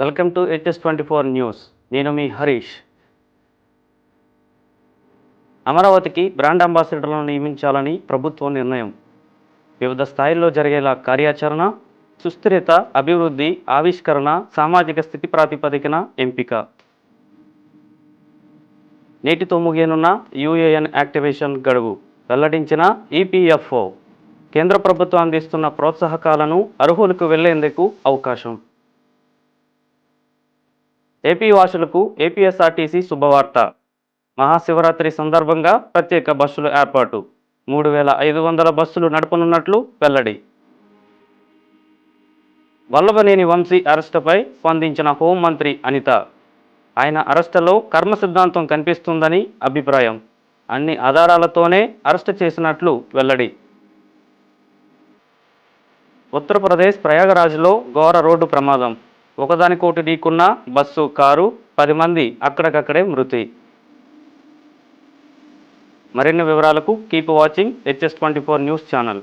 Welcome to HS twenty four news నేను మీ హరీష్. అమరావతికి బ్రాండ్ అంబాసిడర్లను నియమించాలని ప్రభుత్వం నిర్ణయం. వివిధ స్థాయిల్లో జరిగేలా కార్యాచరణ సుస్థిరత అభివృద్ధి ఆవిష్కరణ సామాజిక స్థితి ప్రాతిపదికన ఎంపిక. నేటితో ముగియనున్న యూఏఎన్ యాక్టివేషన్ గడువు. వెల్లడించిన ఈపీఎఫ్ఓ. కేంద్ర ప్రభుత్వం అందిస్తున్న ప్రోత్సాహకాలను అర్హులకు వెళ్ళేందుకు అవకాశం. ఏపీ వాసులకు ఏపీఎస్ఆర్టీసీ శుభవార్త. మహాశివరాత్రి సందర్భంగా ప్రత్యేక బస్సుల ఏర్పాటు. మూడు వేల ఐదు వందల బస్సులు నడపనున్నట్లు వెల్లడి. వల్లభనేని వంశీ అరెస్టుపై స్పందించిన హోంమంత్రి అనిత. ఆయన అరెస్టులో కర్మ సిద్ధాంతం కనిపిస్తుందని అభిప్రాయం. అన్ని ఆధారాలతోనే అరెస్టు చేసినట్లు వెల్లడి. ఉత్తరప్రదేశ్ ప్రయాగరాజ్లో ఘోర రోడ్డు ప్రమాదం. ఒకదానికోటి ఢీకున్న బస్సు కారు పది మంది అక్కడికక్కడే మృతి. మరిన్ని వివరాలకు keep watching HS twenty four news channel